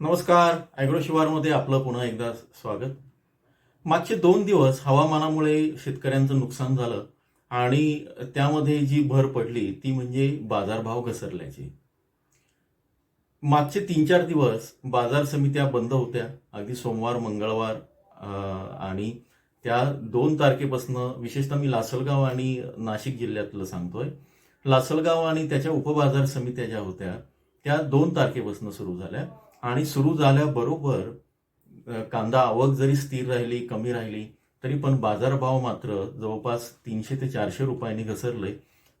नमस्कार. ॲग्रो शिवारमध्ये आपलं पुन्हा एकदा स्वागत. मागचे दोन दिवस हवामानामुळे शेतकऱ्यांचं नुकसान झालं आणि त्यामध्ये जी भर पडली ती म्हणजे बाजारभाव घसरल्याची. मागचे तीन चार दिवस बाजार समित्या बंद होत्या. अगदी सोमवार मंगळवार आणि त्या दोन तारखेपासून विशेषतः मी लासलगाव आणि नाशिक जिल्ह्यातलं सांगतोय. लासलगाव आणि त्याच्या उपबाजार समित्या ज्या होत्या त्या दोन तारखेपासून सुरू झाल्या. आणि सुरू झाल्याबरोबर कांदा आवक जरी स्थिर राहिली कमी राहिली तरी पण बाजारभाव मात्र जवळपास तीनशे ते चारशे रुपयांनी घसरले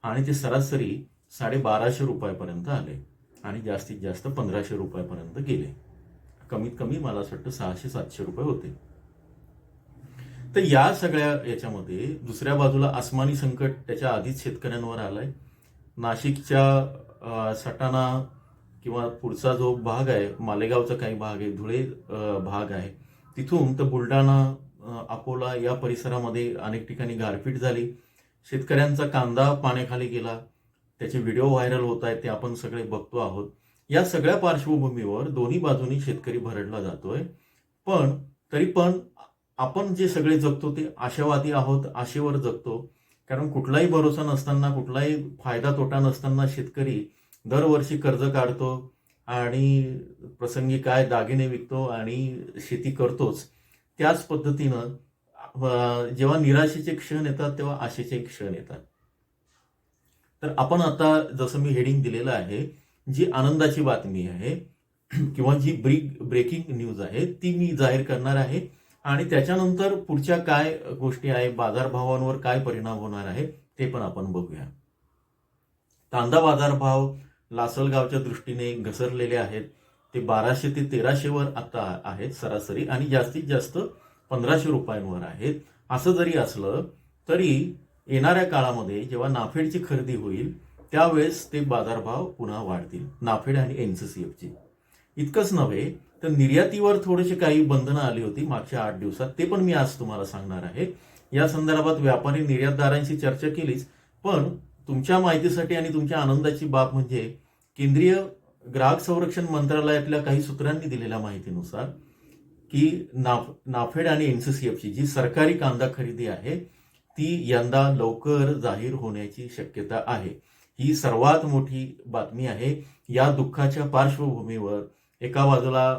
आणि ते सरासरी साडेबाराशे रुपयापर्यंत आले आणि जास्तीत जास्त पंधराशे रुपयापर्यंत गेले. कमीत कमी मला असं वाटतं सहाशे सातशे रुपये होते. तर या सगळ्या याच्यामध्ये दुसऱ्या बाजूला आसमानी संकट त्याच्या आधीच शेतकऱ्यांवर आलंय. नाशिकच्या सटाणा किंवा पुढचा जो भाग आहे मालेगावचा काही भाग आहे धुळे भाग आहे तिथून तर बुलढाणा अकोला या परिसरामध्ये अनेक ठिकाणी गारपीट झाली. शेतकऱ्यांचा कांदा पाण्याखाली गेला. त्याचे व्हिडिओ व्हायरल होत आहेत ते आपण सगळे बघतो आहोत. या सगळ्या पार्श्वभूमीवर दोन्ही बाजूनी शेतकरी भरडला जातोय. पण तरी पण आपण जे सगळे जगतो ते आशावादी आहोत आशेवर जगतो. कारण कुठलाही भरोसा नसताना कुठलाही फायदा तोटा नसताना शेतकरी दरवर्षी कर्ज काढतो आणि प्रसंगी काय दागिने विकतो आणि शेती करतोच त्याच पद्धतीनं जेव्हा निराशेचे क्षण येतात तेव्हा आशेचे क्षण येतात. तर आपण आता जसं मी हेडिंग दिलेलं आहे जी आनंदाची बातमी आहे किंवा जी ब्रिक ब्रेकिंग न्यूज आहे ती मी जाहीर करणार आहे. आणि त्याच्यानंतर पुढच्या काय गोष्टी आहे बाजारभावांवर काय परिणाम होणार आहे ते पण आपण बघूया. कांदा बाजारभाव लासलगावच्या दृष्टीने घसरलेले आहेत. ते बाराशे ते तेराशेवर आता आहेत सरासरी आणि जास्तीत जास्त पंधराशे रुपयांवर आहेत. असं जरी असलं तरी येणाऱ्या काळामध्ये जेव्हा नाफेडची खरेदी होईल त्यावेळेस ते बाजारभाव पुन्हा वाढतील नाफेड आणि एनसीसीएफची इतकंच नव्हे तर निर्यातीवर थोडेसे काही बंधनं आली होती मागच्या आठ दिवसात. ते पण मी आज तुम्हाला सांगणार आहे. या संदर्भात व्यापारी निर्यातदारांशी चर्चा केलीच पण तुमच्या माहितीसाठी आणि तुमच्या आनंदाची बाब म्हणजे केंद्रीय ग्राहक संरक्षण मंत्रालयातल्या काही सूत्रांनी दिलेल्या माहितीनुसार की नाफ नाफेड आणि एनसीसीएफची जी सरकारी कांदा खरेदी आहे ती यंदा लवकर जाहीर होण्याची शक्यता आहे. ही सर्वात मोठी बातमी आहे. या दुःखाच्या पार्श्वभूमीवर एका बाजूला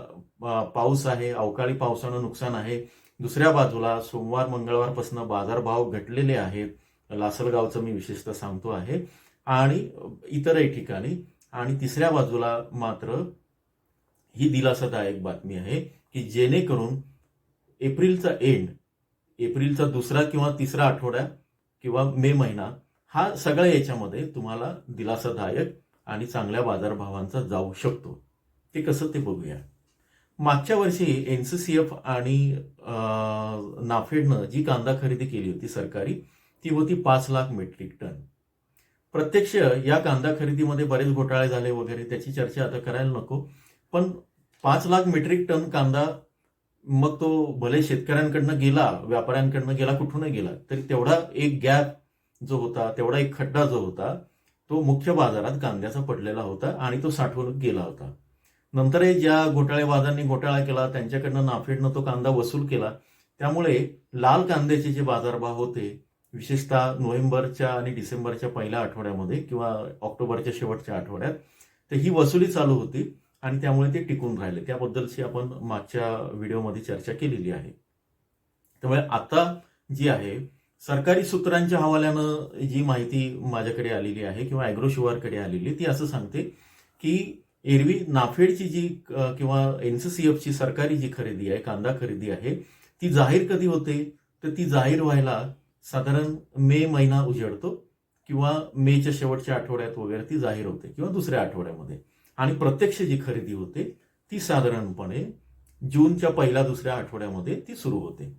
पाऊस आहे अवकाळी पावसानं नुकसान आहे. दुसऱ्या बाजूला सोमवार मंगळवारपासून बाजारभाव घटलेले आहेत. लासलगावचं मी विशेषतः सांगतो आहे. आणि इतरही ठिकाणी. आणि तिसऱ्या बाजूला मात्र ही दिलासादायक बातमी आहे की जेणेकरून एप्रिलचा एंड एप्रिलचा दुसरा किंवा तिसरा आठवडा किंवा मे महिना हा सगळ्या याच्यामध्ये तुम्हाला दिलासादायक आणि चांगल्या बाजारभावांचा जाऊ शकतो. ते कसं ते बघूया. मागच्या वर्षी एन सी सी एफ आणि नाफेडनं जी कांदा खरेदी केली होती सरकारी ती होती पाच लाख मेट्रिक टन. प्रत्यक्ष या कांदा खरेदीमध्ये बरेच घोटाळे झाले वगैरे त्याची चर्चा आता करायला नको. पण पाच लाख मेट्रिक टन कांदा मग तो भले शेतकऱ्यांकडनं गेला व्यापाऱ्यांकडनं गेला कुठूनही गेला तरी तेवढा एक गॅप जो होता तेवढा एक खड्डा जो होता तो मुख्य बाजारात कांद्याचा पडलेला होता आणि तो साठवून गेला होता. नंतरही ज्या घोटाळेबाजांनी घोटाळा केला त्यांच्याकडनं नाफेडनं तो कांदा वसूल केला त्यामुळे लाल कांद्याचे जे बाजारभाव होते विशेषतः नोव्हेंबरच्या आणि डिसेंबरच्या पहिल्या आठवड्यामध्ये किंवा ऑक्टोबरच्या शेवटच्या आठवड्यात तर ही वसुली चालू होती आणि त्यामुळे ते टिकून राहिले. त्याबद्दलची आपण मागच्या व्हिडिओमध्ये चर्चा केलेली आहे. त्यामुळे आता जी आहे सरकारी सूत्रांच्या हवाल्यानं जी माहिती माझ्याकडे आलेली आहे किंवा अॅग्रो शिवारकडे आलेली ती असं सांगते की एरवी नाफेडची जी अ, किंवा एनसीसीएफची सरकारी जी खरेदी आहे कांदा खरेदी आहे ती जाहीर कधी होते? तर ती जाहीर व्हायला साधारण मे महिना उजळतो किंवा मेच्या शेवटच्या आठवड्यात वगैरे ती जाहीर होते किंवा दुसऱ्या आठवड्यामध्ये. आणि प्रत्यक्ष जी खरेदी होते ती साधारणपणे जूनच्या पहिल्या दुसऱ्या आठवड्यामध्ये ती सुरू होते.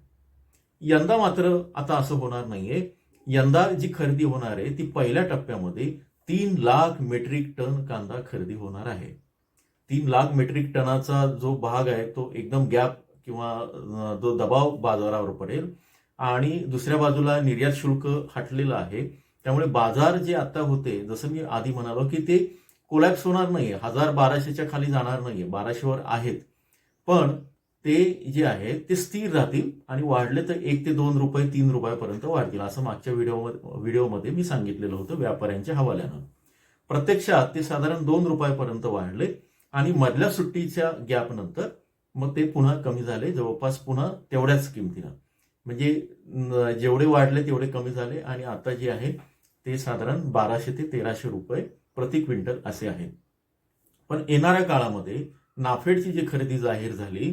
यंदा मात्र आता असं होणार नाहीये. यंदा जी खरेदी होणार आहे ती पहिल्या टप्प्यामध्ये तीन लाख मेट्रिक टन कांदा खरेदी होणार आहे. तीन लाख मेट्रिक टनाचा जो भाग आहे तो एकदम गॅप किंवा जो दबाव बाजारावर पडेल आणि दुसऱ्या बाजूला निर्यात शुल्क हटलेलं आहे. त्यामुळे बाजार जे आता होते जसं मी आधी म्हणालो की ते कोलॅप्स होणार नाहीये. हजार बाराशेच्या खाली जाणार नाहीये. बाराशेवर आहेत. पण ते जे आहे ते स्थिर राहतील आणि वाढले तर एक ते दोन रुपये तीन रुपयापर्यंत वाढतील. असं मागच्या व्हिडिओ व्हिडिओमध्ये मी सांगितलेलं होतं व्यापाऱ्यांच्या हवाल्यानं. प्रत्यक्षात ते साधारण दोन रुपयापर्यंत वाढले आणि मधल्या सुट्टीच्या गॅप नंतर मग ते पुन्हा कमी झाले. जवळपास पुन्हा तेवढ्याच किमतीनं. म्हणजे जेवढे वाढले तेवढे कमी झाले आणि आता जे आहे ते साधारण बाराशे ते तेराशे रुपये प्रति क्विंटल असे आहे पण येणाऱ्या काळामध्ये नाफेडची जी खरेदी जाहीर झाली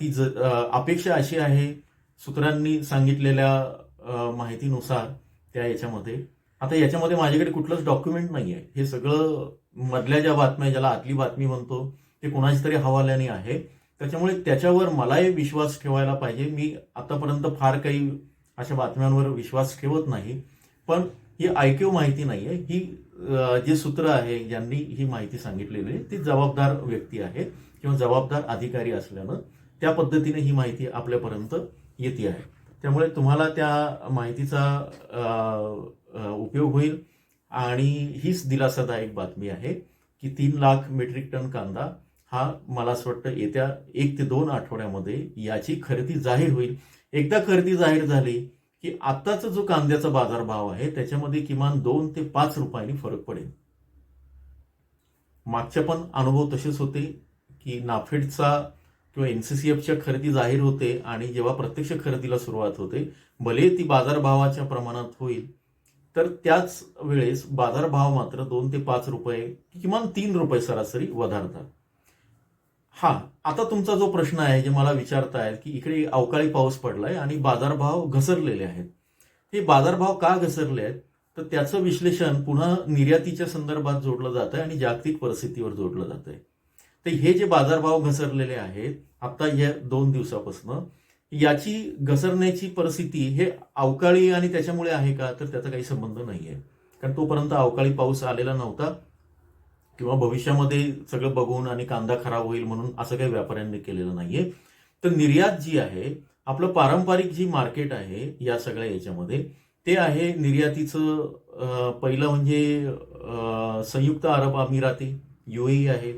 ती ज अपेक्षा अशी आहे सूत्रांनी सांगितलेल्या माहितीनुसार त्या याच्यामध्ये. आता याच्यामध्ये माझ्याकडे कुठलंच डॉक्युमेंट नाही आहे. हे सगळं मधल्या ज्या बातम्या ज्याला आतली बातमी म्हणतो ते कोणाची तरी हवाल्याने आहे. त्याच्यामुळे त्याच्यावर मलाही विश्वास ठेवायला पाहिजे. मी आतापर्यंत फार काही अशा बातम्यांवर विश्वास ठेवत नाही. पण ही ऐकीव माहिती नाही आहे ही जे सूत्र आहे ज्यांनी ही माहिती सांगितलेली आहे ती जबाबदार व्यक्ती आहे किंवा जबाबदार अधिकारी असल्यानं त्या पद्धतीने ही माहिती आपल्यापर्यंत येते आहे. त्यामुळे तुम्हाला त्या माहितीचा उपयोग होईल. आणि हीच दिलासादायक बातमी आहे की तीन लाख मेट्रिक टन कांदा हा मला असं वाटतं येत्या एक ते दोन आठवड्यामध्ये याची खरेदी जाहीर होईल. एकदा खरेदी जाहीर झाली की आत्ताचा जो कांद्याचा बाजारभाव आहे त्याच्यामध्ये किमान दोन ते पाच रुपयांनी फरक पडेल. मागच्या पण अनुभव तसेच होते की नाफेडचा किंवा एनसीसीएफच्या खरेदी जाहीर होते आणि जेव्हा प्रत्यक्ष खरेदीला सुरुवात होते भले ती बाजारभावाच्या प्रमाणात होईल तर त्याच वेळेस बाजारभाव मात्र दोन ते पाच रुपये किमान तीन रुपये सरासरी वधारतात. हा आता तुमचा जो प्रश्न आहे जे मला विचारतायत की इकडे अवकाळी पाऊस पडलाय आणि बाजारभाव घसरलेले आहेत. हे बाजारभाव का घसरले आहेत तर त्याचं विश्लेषण पुन्हा निर्यातीच्या संदर्भात जोडलं जात आहे आणि जागतिक परिस्थितीवर जोडलं जातंय. तर हे जे बाजारभाव घसरलेले आहेत आता या दोन दिवसापासून याची घसरण्याची परिस्थिती हे अवकाळी आणि त्याच्यामुळे आहे का? तर त्याचा काही संबंध नाहीये. कारण तोपर्यंत अवकाळी पाऊस आलेला नव्हता. किंवा भविष्यामध्ये सगळं बघून आणि कांदा खराब होईल म्हणून असं काही व्यापाऱ्यांनी केलेलं नाहीये. तर निर्यात जी आहे आपलं पारंपरिक जी मार्केट आहे या सगळ्या याच्यामध्ये ते आहे निर्यातीचं पहिलं म्हणजे संयुक्त अरब अमिराती युएई आहे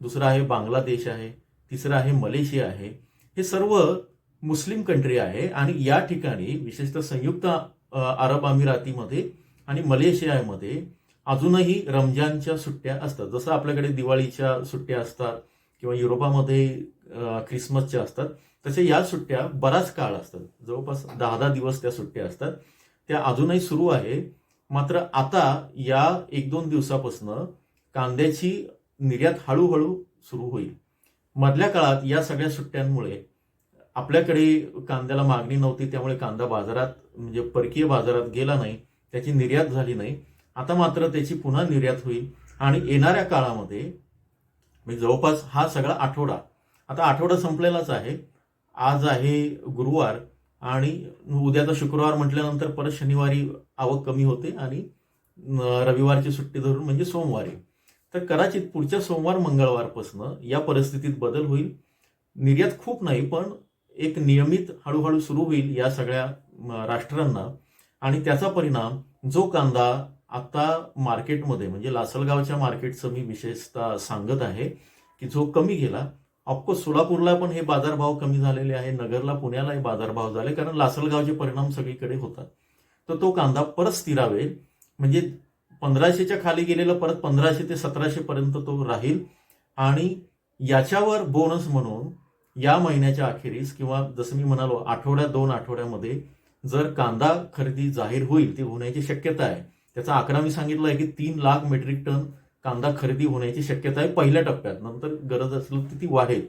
दुसरं आहे बांगलादेश आहे तिसरं आहे मलेशिया आहे. हे सर्व मुस्लिम कंट्री आहे आणि या ठिकाणी विशेषतः संयुक्त अरब अमिरातीमध्ये आणि मलेशियामध्ये अजूनही रमजानच्या सुट्ट्या असतात. जसं आपल्याकडे दिवाळीच्या सुट्ट्या असतात किंवा युरोपामध्ये ख्रिसमसच्या असतात तसे या सुट्ट्या बराच काळ असतात. जवळपास दहा दहा दिवस त्या सुट्ट्या असतात. त्या अजूनही सुरू आहे. मात्र आता या एक दोन दिवसापासून कांद्याची निर्यात हळूहळू सुरू होईल. मधल्या काळात या सगळ्या सुट्ट्यांमुळे आपल्याकडे कांद्याला मागणी नव्हती त्यामुळे कांदा बाजारात म्हणजे परकीय बाजारात गेला नाही. त्याची निर्यात झाली नाही. आता मात्र त्याची पुन्हा निर्यात होईल आणि येणाऱ्या काळामध्ये मी जवळपास हा सगळा आठवडा आता आठवडा संपलेलाच आहे. आज आहे गुरुवार आणि उद्याचा शुक्रवार म्हटल्यानंतर परत शनिवारी आवक कमी होते आणि रविवारची सुट्टी धरून म्हणजे सोमवारी. तर कदाचित पुढच्या सोमवार मंगळवारपासून या परिस्थितीत बदल होईल. निर्यात खूप नाही पण एक नियमित हळूहळू सुरू होईल या सगळ्या राष्ट्रांना. आणि त्याचा परिणाम जो कांदा आता मार्केटमध्ये म्हणजे लासलगावच्या मार्केटचं मी विशेषतः सांगत आहे की जो कमी गेला ऑफकोर्स सोलापूरला पण हे बाजारभाव कमी झालेले आहे नगरला पुण्यालाही बाजारभाव झाले कारण लासलगावचे परिणाम सगळीकडे होतात. तर तो कांदा परत स्थिरावेल म्हणजे पंधराशेच्या खाली गेलेला परत पंधराशे ते सतराशे पर्यंत तो राहील. आणि याच्यावर बोनस म्हणून या महिन्याच्या अखेरीस किंवा जसं मी म्हणालो आठवड्या दोन आठवड्यामध्ये जर कांदा खरेदी जाहीर होईल ती होण्याची शक्यता आहे. त्याचा आकडा मी सांगितला आहे की तीन लाख मेट्रिक टन कांदा खरेदी होण्याची शक्यता आहे पहिल्या टप्प्यात. नंतर गरज असलं तर ती वाढेल.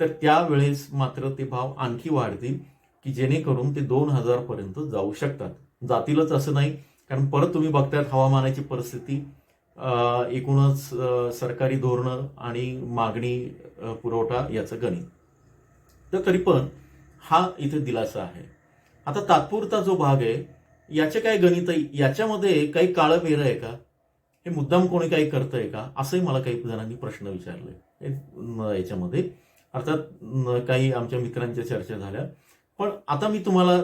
तर त्यावेळेस मात्र ते भाव आणखी वाढतील की जेणेकरून ते दोन हजारपर्यंत जाऊ शकतात. जातीलच असं नाही कारण परत तुम्ही बघतात हवामानाची परिस्थिती एकूणच सरकारी धोरणं आणि मागणी पुरवठा याचं गणित. तर तरी पण हा इथे दिलासा आहे. आता तात्पुरता जो भाग आहे याचे काय गणित आहे? याच्यामध्ये काही काळं वेर आहे का? हे मुद्दाम कोणी काही करतंय का? असंही मला काही जणांनी प्रश्न विचारले हे, याच्यामध्ये. अर्थात काही आमच्या मित्रांच्या चर्चा झाल्या. पण आता मी तुम्हाला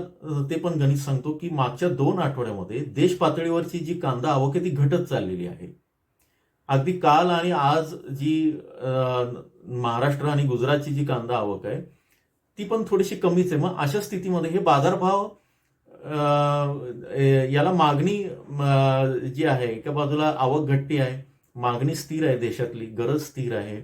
ते पण गणित सांगतो की मागच्या दोन आठवड्यामध्ये देश पातळीवरची जी कांदा आवक आहे ती घटत चाललेली आहे. अगदी काल आणि आज जी महाराष्ट्र आणि गुजरातची जी कांदा आवक आहे ती पण थोडीशी कमीच आहे. मग अशा स्थितीमध्ये हे बाजारभाव याला मागणी जी आहे एका बाजूला आवक घटती आहे मागणी स्थिर आहे देशातली गरज स्थिर आहे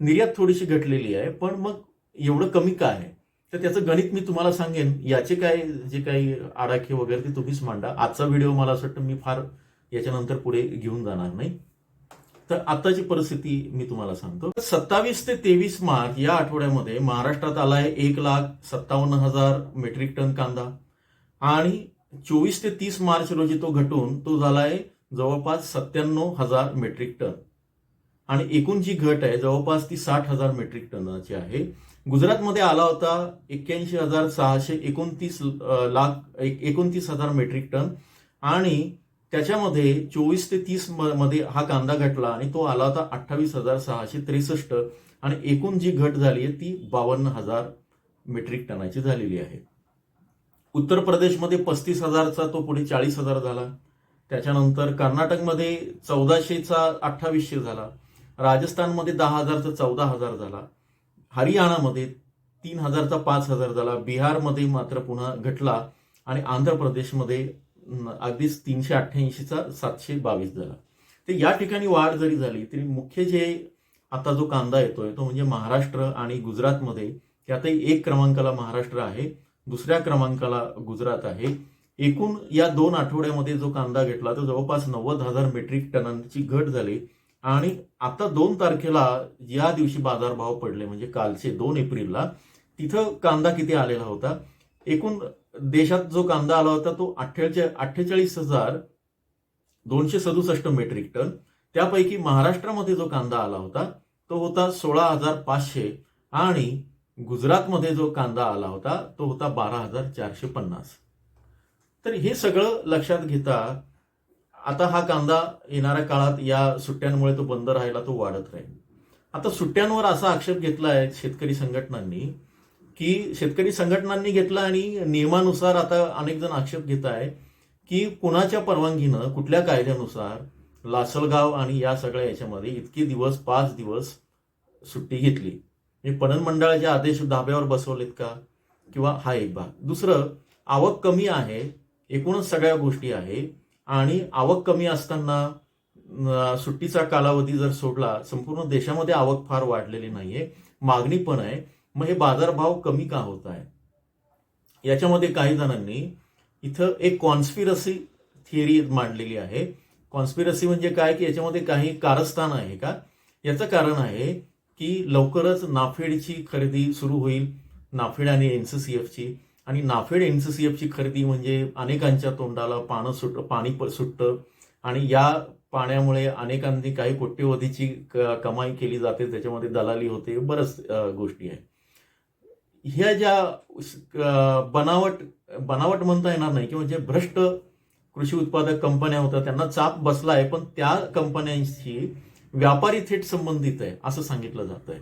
निर्यात थोडीशी घटलेली आहे पण मग एवढं कमी काय आहे? तर त्याचं गणित मी तुम्हाला सांगेन. याचे काय जे काही आडाखे वगैरे ते तुम्हीच मांडा. आजचा व्हिडिओ मला असं वाटतं मी फार याच्यानंतर पुढे घेऊन जाणार नाही. तर आताची परिस्थिती मी तुम्हाला सांगतो. सत्तावीस ते तेवीस मार्च या आठवड्यामध्ये महाराष्ट्रात आलाय एक लाख सत्तावन्न हजार मेट्रिक टन कांदा. आणि चोवीस ते तीस मार्च रोजी तो घटून तो झालाय जवळपास सत्त्याण्णव हजार मेट्रिक टन. आणि एकूण जी घट आहे जवळपास ती साठ हजार मेट्रिक टनाची आहे. गुजरातमध्ये आला होता एक्क्याऐंशी हजार सहाशे एकोणतीस लाख एकोणतीस हजार मेट्रिक टन. आणि त्याच्यामध्ये चोवीस ते तीस म- मध्ये हा कांदा घटला आणि तो आला होता अठ्ठावीस हजार सहाशे त्रेसष्ट. आणि एकूण जी घट झाली आहे ती बावन्न हजार मेट्रिक टनाची झालेली आहे. उत्तर प्रदेशमध्ये पस्तीस हजारचा तो पुढे चाळीस हजार झाला. त्याच्यानंतर कर्नाटकमध्ये चौदाशेचा अठ्ठावीसशे झाला. राजस्थानमध्ये दहा हजारचा चौदा हजार झाला. हरियाणामध्ये तीन हजारचा पाच हजार झाला. बिहारमध्ये मात्र पुन्हा घटला आणि आंध्र प्रदेशमध्ये अगदीच तीनशे अठ्ठ्याऐंशीचा सातशे बावीस झाला. तर या ठिकाणी वाढ जरी झाली तरी मुख्य जे आता जो कांदा येतोय तो म्हणजे महाराष्ट्र आणि गुजरातमध्ये त्यातही एक क्रमांकाला महाराष्ट्र आहे. दुसऱ्या क्रमांकाला गुजरात आहे. एकूण या दोन आठवड्यामध्ये जो कांदा घेतला तो जवळपास नव्वद हजार मेट्रिक टनांची घट झाली. आणि आता दोन तारखेला या दिवशी बाजारभाव पडले म्हणजे कालचे दोन एप्रिलला. तिथं कांदा किती आलेला होता? एकूण देशात जो कांदा आला होता तो अठ्ठेचाळीस अठ्ठेचाळीस हजार दोनशे सदुसष्ट मेट्रिक टन. त्यापैकी महाराष्ट्रामध्ये जो कांदा आला होता तो होता सोळा हजार पाचशे. आणि गुजरातमध्ये जो कांदा आला होता तो होता बारा हजार चारशे पन्नास. तर हे सगळं लक्षात घेता आता हा कांदा येणाऱ्या काळात या सुट्ट्यांमुळे तो बंद राहिला तो वाढत राहील. आता सुट्ट्यांवर असा आक्षेप घेतला आहे शेतकरी संघटनांनी की शेतकरी संघटनांनी घेतला आणि नियमानुसार आता अनेक जण आक्षेप घेत आहे की कुणाच्या परवानगीनं कुठल्या कायद्यानुसार लासलगाव आणि या सगळ्या याच्यामध्ये इतके दिवस पाच दिवस सुट्टी घेतली. म्हणजे पणन मंडळाचे आदेश धाब्यावर बसवलेत का? किंवा हा एक भाग. दुसरं आवक कमी आहे एकूणच सगळ्या गोष्टी आहे आणि आवक कमी असताना सुट्टीचा कालावधी जर सोडला संपूर्ण देशामध्ये आवक फार वाढलेली नाहीये मागणी पण आहे मग हे बाजारभाव कमी का होत आहे? याच्यामध्ये काही जणांनी इथं एक कॉन्स्पिरसी थिअरी मांडलेली आहे. कॉन्स्पिरसी म्हणजे काय? की याच्यामध्ये काही कारस्थान आहे का? याचं कारण आहे की लवकरच नाफेडची खरेदी सुरू होईल नाफेड आणि एनसीसीएफची आणि नाफेड एनसीसीएफची खरेदी म्हणजे अनेकांच्या तोंडाला पानं सुट पाणी सुटतं. आणि या पाण्यामुळे अनेकांनी काही कोट्यवधीची क- कमाई केली जाते त्याच्यामध्ये दलाली होते बरंच गोष्टी आहे ह्या ज्या बनावट बनावट म्हणता येणार नाही किंवा जे भ्रष्ट कृषी उत्पादक कंपन्या होत्या त्यांना चाप बसला आहे पण त्या कंपन्यांशी व्यापारी थेट संबंधित आहे असं सांगितलं जात आहे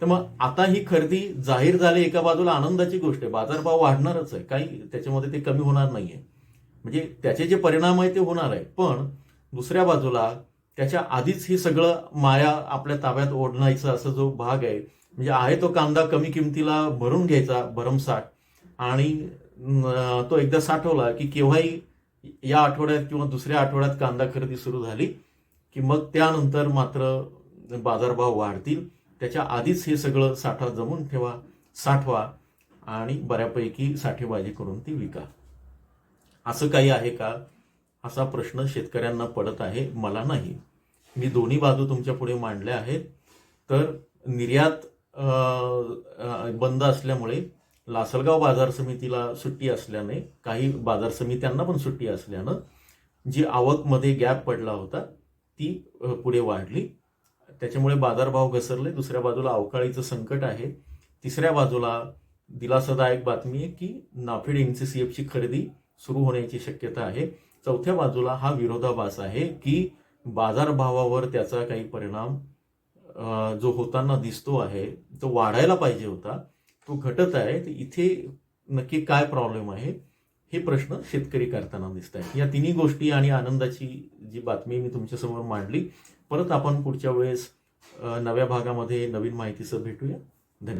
तर मग आता ही खरेदी जाहीर झाली एका बाजूला आनंदाची गोष्ट आहे बाजारभाव वाढणारच आहे काही त्याच्यामध्ये ते कमी होणार नाहीये. म्हणजे त्याचे जे परिणाम आहे ते होणार आहे पण दुसऱ्या बाजूला त्याच्या आधीच हे सगळं माया आपल्या ताब्यात ओढण्याचा असा जो भाग आहे म्हणजे आहे तो कांदा कमी किमतीला भरून घ्यायचा भरमसाठ आणि तो एकदा साठवला की केव्हाही या आठवड्यात किंवा दुसऱ्या आठवड्यात कांदा खरेदी सुरू झाली की मग त्यानंतर मात्र बाजारभाव वाढतील. त्याच्या आधीच हे सगळं साठा जमून ठेवा साठवा आणि बऱ्यापैकी साठेबाजी करून ती विका. असं काही आहे का? असा प्रश्न शेतकऱ्यांना पडत आहे मला नाही. मी दोन्ही बाजू तुमच्यापुढे मांडल्या आहेत. तर निर्यात बंद असल्यामुळे लासलगाव बाजार समितीला सुट्टी असल्याने काही बाजार समित्यांना पण सुट्टी असल्यानं जी आवकमध्ये गॅप पडला होता ती पुढे वाढली. त्याच्यामुळे बाजारभाव घसरले. दुसऱ्या बाजूला अवकाळीचं संकट आहे. तिसऱ्या बाजूला दिलासादायक बातमी आहे की नाफेड एन सी सी एफची खरेदी सुरू होण्याची शक्यता आहे. चौथ्या बाजूला हा विरोधाभास आहे की बाजारभावावर त्याचा काही परिणाम जो होताना दिसतो आहे तो वाढायला पाहिजे होता. तो घटत आहे. तर इथे नक्की काय प्रॉब्लेम आहे? हे प्रश्न शेतकरी करताना दिसत आहेत या तिन्ही गोष्टी आणि आनंदाची जी बातमी मी तुमच्यासमोर मांडली परत आपण पुढच्या वेळेस नव्या भागामध्ये नवीन माहितीसह भेटूया.